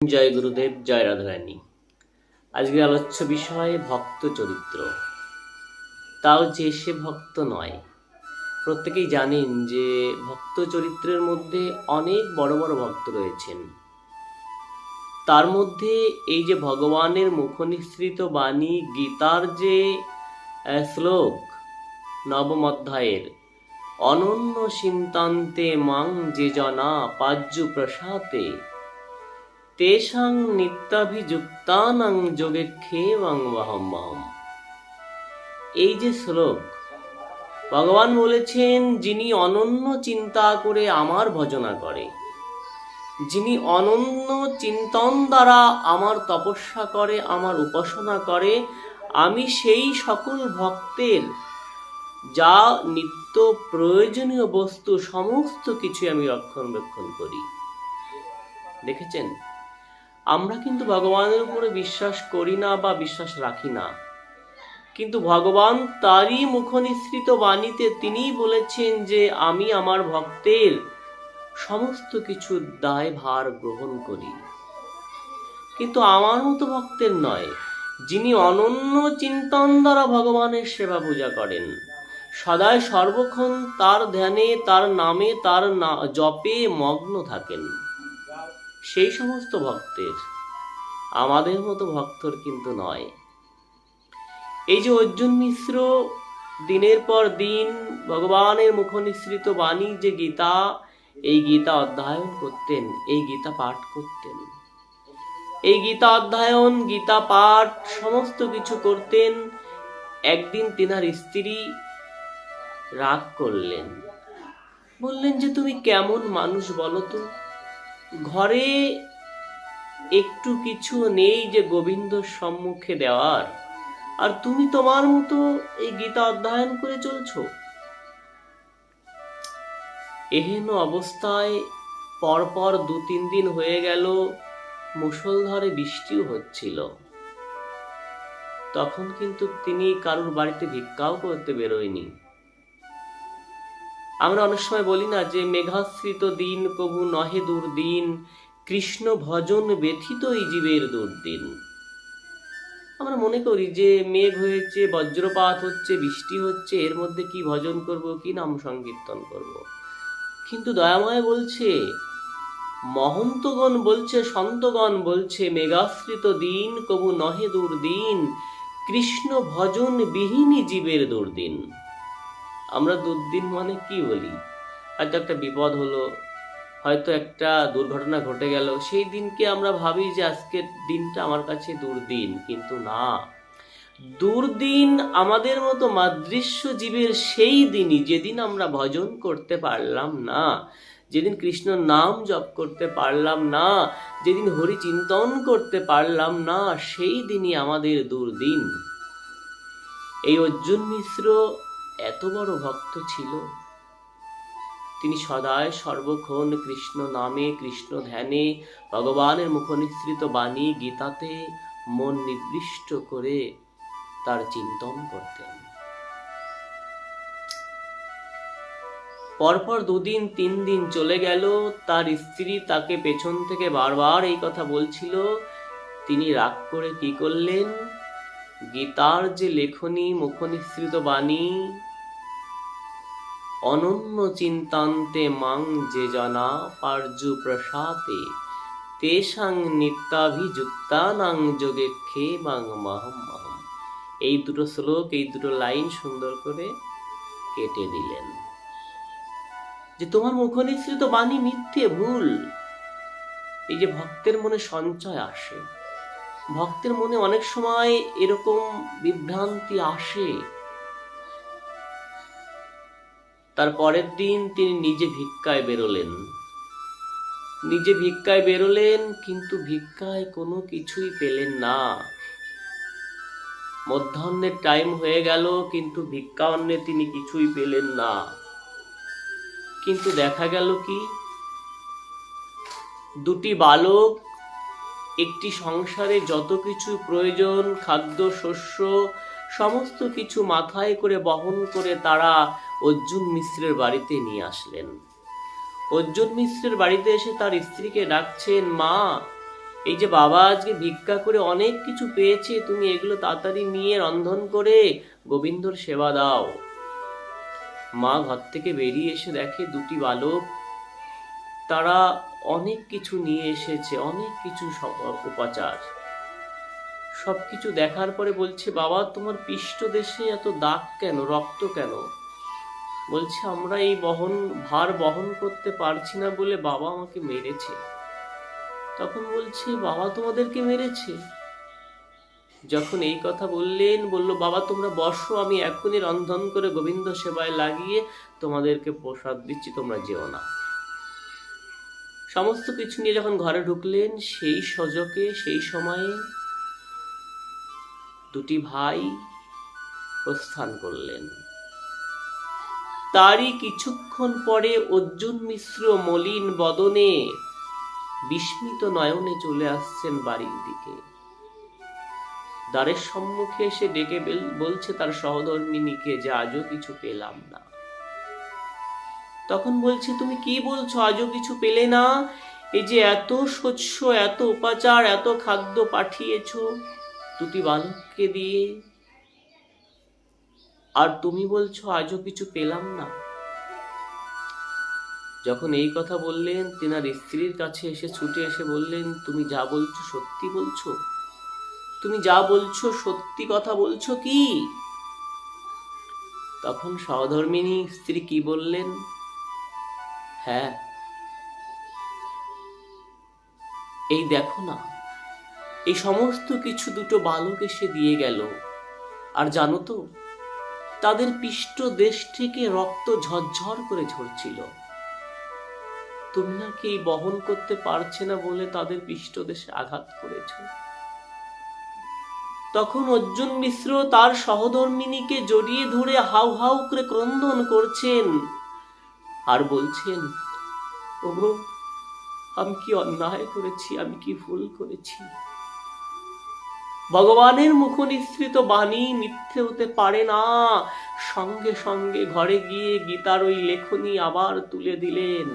জয় গুরুদেব, জয় রাধারানী। আজকের আলোচ্য বিষয়, ভক্ত চরিত্র। তাও যে সে ভক্ত নয়। প্রত্যেকেই জানেন যে ভক্ত চরিত্রের মধ্যে অনেক বড় বড় ভক্ত রয়েছেন। তার মধ্যে এই যে ভগবানের মুখনিসৃত বাণী, গীতার যে শ্লোক নবম অধ্যায়ের অনন্য চিন্তান্তে মাং যে জনা পাজ্যু প্রসাতে তেষাং নিত্যাভিযুক্তানাং যোগে খেবং মহম্মহম এই যে শ্লোক, ভগবান বলেছেন, যিনি অনন্য চিন্তা করে আমার ভজনা করে, যিনি অনন্য চিন্তন দ্বারা আমার তপস্যা করে, আমার উপাসনা করে, আমি সেই সকল ভক্তের যা নিত্য প্রয়োজনীয় বস্তু, সমস্ত কিছু আমি রক্ষণবেক্ষণ করি। দেখেছেন? আমরা কিন্তু ভগবানের উপরে বিশ্বাস করি না বা বিশ্বাস রাখি না। কিন্তু ভগবান তারই মুখনিসৃত বাণীতে তিনিই বলেছেন যে, আমি আমার ভক্তের সমস্ত কিছু দায় ভার গ্রহণ করি। কিন্তু আমার মতো ভক্তের নয়, যিনি অনন্য চিন্তন দ্বারা ভগবানের সেবা পূজা করেন। সদায় সর্বক্ষণ তার ধ্যানে, তার নামে, তার জপে মগ্ন থাকেন। সেই সমস্ত ভক্তের, আমাদের মতো ভক্তর কিন্তু নয়। এই যে অর্জুন মিশ্র দিনের পর দিন ভগবানের মুখনিসৃত বাণী যে গীতা, এই গীতা অধ্যয়ন করতেন, এই গীতা পাঠ করতেন। এই গীতা অধ্যয়ন, গীতা পাঠ সমস্ত কিছু করতেন। একদিন তিনার স্ত্রী রাগ করলেন। বললেন যে, তুমি কেমন মানুষ বলো তো? ঘরে একটু কিছু নেই যে গোবিন্দর সম্মুখে দেওয়ার। আর তুমি তোমার মতো এই গীতা অধ্যয়ন করে চলছ? এহেন অবস্থায় পরপর দু তিন দিন হয়ে গেল, মুষলধারে বৃষ্টিও হচ্ছিল। তখন কিন্তু তিনি কারোর বাড়িতে ভিক্ষাও করতে বেরোয়নি। আমরা অনেক সময় বলি না যে মেঘাশ্রিত দিন কবু নহে দুর্দিন, কৃষ্ণ ভজন ব্যথিত এই জীবের দুর্দিন। আমরা মনে করি যে মেঘ হয়েছে, বজ্রপাত হচ্ছে, বৃষ্টি হচ্ছে, এর মধ্যে কি ভজন করব, কি নাম সংকীর্তন করব? কিন্তু দয়াময় বলছে, মহন্তগণ বলছে, সন্তগণ বলছে, মেঘাশ্রিত দিন কবু নহে দুর্দিন, কৃষ্ণ ভজন বিহীনী জীবের দুর্দিন। আমরা দুর্দিন মানে কি বলি? হয়তো একটা বিপদ হলো, হয়তো একটা দুর্ঘটনা ঘটে গেল। সেই দিনকে আমরা ভাবি যে আজকের দিনটা আমার কাছে দুর্দিন, কিন্তু না। দুর্দিন আমাদের মতো মাদৃশ্য জীবের সেই দিনই যেদিন আমরা ভজন করতে পারলাম না, যেদিন কৃষ্ণ নাম জপ করতে পারলাম না, যেদিন হরি চিন্তন করতে পারলাম না, সেই দিনই আমাদের দুর্দিন। এই অর্জুন মিশ্র এত বড় ভক্ত ছিল? তিনি সদায় সর্বক্ষণ কৃষ্ণ নামে, কৃষ্ণ ধ্যানে, ভগবানের মুখনিসৃত বাণী গীতাতে মন নির্দিষ্ট করে তার চিন্তন করতেন। পরপর দুদিন তিন দিন চলে গেল। তার স্ত্রী তাকে পেছন থেকে বারবার এই কথা বলছিল। তিনি রাগ করে কি করলেন? গীতার যে লেখনী, মুখনিসৃত বাণী অনন্য চিন্তান্তে মাং যে জনা পার্যু প্রসাতে, তেষাং নিত্যাভিযুক্তানাং যোগে খে বাং মহম মহম। এই দুটো শ্লোক, এই দুটো লাইন সুন্দর করে কেটে দিলেন। যে তোমার মুখনিসৃত বাণী মিথ্যে, ভুল। এই যে ভক্তের মনে সঞ্চয় আসে। ভক্তের মনে অনেক সময় এরকম বিভ্রান্তি আসে। তার পরের দিন তিনি নিজে ভিক্ষায় বেরোলেন। নিজে ভিক্ষায় বেরোলেন, কিন্তু ভিক্ষায় কোনো কিছুই পেলেন না। মধ্যাহ্নের টাইম হয়ে গেল, কিন্তু ভিক্ষা অন্নে তিনি কিছুই পেলেন না। কিন্তু দেখা গেল কি? দুটি বালক, একটি সংসারে যত কিছু প্রয়োজন, খাদ্য, শস্য, সমস্ত কিছু মাথায় করে বহন করে তারা অর্জুন মিশ্রের বাড়িতে নিয়ে আসলেন। অর্জুন মিশ্রের বাড়িতে এসে তার স্ত্রীকে ডাকছেন, মা, এই যে বাবা আজকে ভিক্ষা করে অনেক কিছু পেয়েছে, তুমি এগুলো তাড়াতাড়ি নিয়ে রন্ধন করে গোবিন্দর সেবা দাও। মা ঘর থেকে বেরিয়ে এসে দেখে দুটি বালক, তারা অনেক কিছু নিয়ে এসেছে, অনেক কিছু উপাচার। সব- সবকিছু দেখার পরে বলছে, বাবা, তোমার পৃষ্ঠ দেশে এত দাগ কেন, রক্ত কেন? বলছে, আমরা এই বহন, ভার বহন করতে পারছি না বলে বাবা আমাকে মেরেছে। তখন বলছে, বাবা তোমাদেরকে মেরেছে? যখন এই কথা বললেন, বলল, বাবা, তোমরা বসো, আমি এখনই রন্ধন করে গোবিন্দ সেবায় লাগিয়ে তোমাদেরকে প্রসাদ দিচ্ছি, তোমরা যেও না। সমস্ত কিছু নিয়ে যখন ঘরে ঢুকলেন, সেই সজকে, সেই সময়ে দুটি ভাই প্রস্থান করলেন। তারই কিছুক্ষণ পরে অর্জুন মিশ্র মলিন বদনে বিস্মিত নয়নে চলে আসছেন বাড়ির দিকে। দ্বারের সম্মুখে এসে ডেকে বেল- বলছে তার সহধর্মিনীকে যে আজও কিছু পেলাম না। তখন বলছে, তুমি কি বলছো? আজও কিছু পেলে না? এই যে এত শস্য, এত উপাচার এত খাদ্য পাঠিয়েছো। দুটি বালককে দিয়ে আর তুমি বলছো, আজও কিছু পেলাম না? যখন এই কথা বললেন, তেনার স্ত্রীর কাছে এসে ছুটে এসে বললেন, তুমি যা বলছো সত্যি বলছো? তুমি যা বলছো সত্যি কথা বলছো কি? তখন সহধর্মিনী স্ত্রী কি বললেন? হ্যাঁ এই দেখো না, এই সমস্ত কিছু দুটো বালক এসে দিয়ে গেল। আর জানো তো তাদের পৃষ্ঠ দেশ থেকে রক্ত ঝরঝর করে ঝরছিল। তুমি নাকি বহন করতে পারছে না বলে তাদের পৃষ্ঠ দেশে আঘাত করেছ? তখন অর্জুন মিশ্র তার সহধর্মিনীকে জড়িয়ে ধরে হাউ হাউ করে ক্রন্দন করছেন আর বলছেন, ওগো, আমি কি অন্যায় করেছি? আমি কি ভুল করেছি? ভগবানের মুখ নিঃসৃত বাণী মিথ্যে হতে পারে না। সঙ্গে সঙ্গে ঘরে গিয়ে গীতার ওই লেখনী আবার তুলে দিলেন।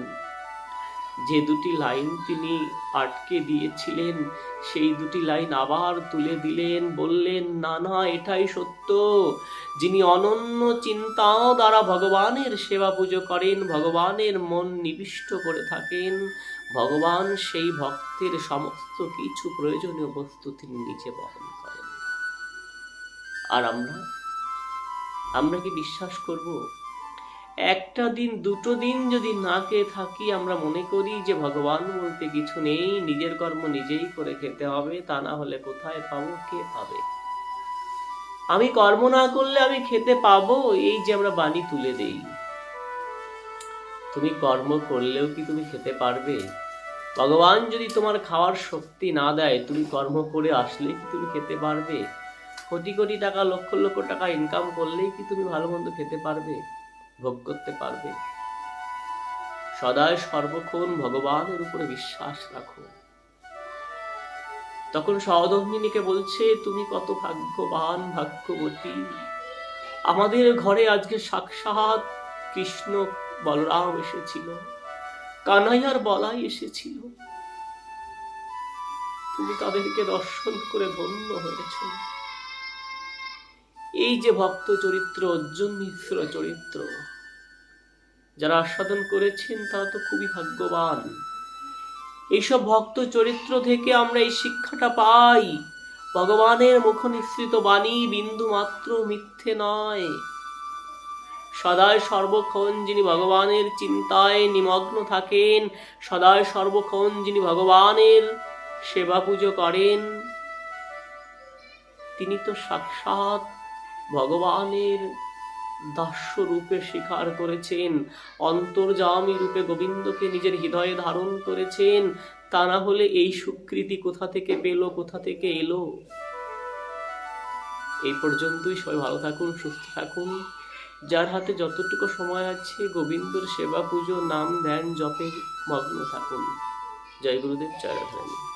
যে দুটি লাইন তিনি আটকে দিয়েছিলেন, সেই দুটি লাইন আবার তুলে দিলেন, বললেন, না না, এটাই সত্য। যিনি অনন্য চিন্তা দ্বারা ভগবানের সেবা পুজো করেন, ভগবানের মন নিবিষ্ট করে থাকেন, ভগবান সেই ভক্তের সমস্ত কিছু প্রয়োজনীয় বস্তু তিনি নিজে বহন করেন। আর আমরা আমরা কি বিশ্বাস করব? একটা দিন, দুটো দিন যদি না খেয়ে থাকি, আমরা মনে করি যে ভগবান বলতে কিছু নেই, নিজের কর্ম নিজেই করে খেতে হবে, তা না হলে কোথায় পাবো, কে পাবে? আমি কর্ম না করলে আমি খেতে পাবো, এই যে আমরা বাণী তুলে দেই। তুমি কর্ম করলেও কি তুমি খেতে পারবে? ভগবান যদি তোমার খাওয়ার শক্তি না দেয়, তুমি কর্ম করে আসলে কি তুমি খেতে পারবে? কোটি কোটি টাকা, লক্ষ লক্ষ টাকা ইনকাম করলেই কি তুমি ভালো মন্দ খেতে পারবে? ভোগ করতে পারবে। সদায় সর্বক্ষণ ভগবানের উপরে বিশ্বাস রাখো। তখন সহধর্মিনীকে বলছে, তুমি কত ভাগ্যবান, ভাগ্যবতী। আমাদের ঘরে আজকে সাক্ষাৎ কৃষ্ণ বলরাম এসেছিল, কানাইয়ার বলাই এসেছিল। তুমি তাদেরকে দর্শন করে ধন্য হয়েছ। এই যে ভক্ত চরিত্র অর্জুন মিশ্র চরিত্র, যারা আস্বাদন করেছেন, তারা তো খুবই ভাগ্যবান। এইসব ভক্ত চরিত্র থেকে আমরা এই শিক্ষাটা পাই। ভগবানের মুখ নিঃসৃত বাণী বিন্দু মাত্র মিথ্যে নয়। সদায় সর্বক্ষণ যিনি ভগবানের চিন্তায় নিমগ্ন থাকেন, সদায় সর্বক্ষণ যিনি ভগবানের সেবা পুজো করেন, তিনি তো সাক্ষাৎ ভগবানের দাস্য রূপে স্বীকার করেছেন অন্তর্জামী রূপে গোবিন্দকে নিজের হৃদয়ে ধারণ করেছেন, তা না হলে এই স্বীকৃতি কোথা থেকে পেল, কোথা থেকে এলো? এই পর্যন্তই, সবাই ভালো থাকুন, সুস্থ থাকুন। যার হাতে যতটুকু সময় আছে, গোবিন্দর সেবা পুজো, নাম, ধ্যান জপে মগ্ন থাকুন। জয় গুরুদেব, জয়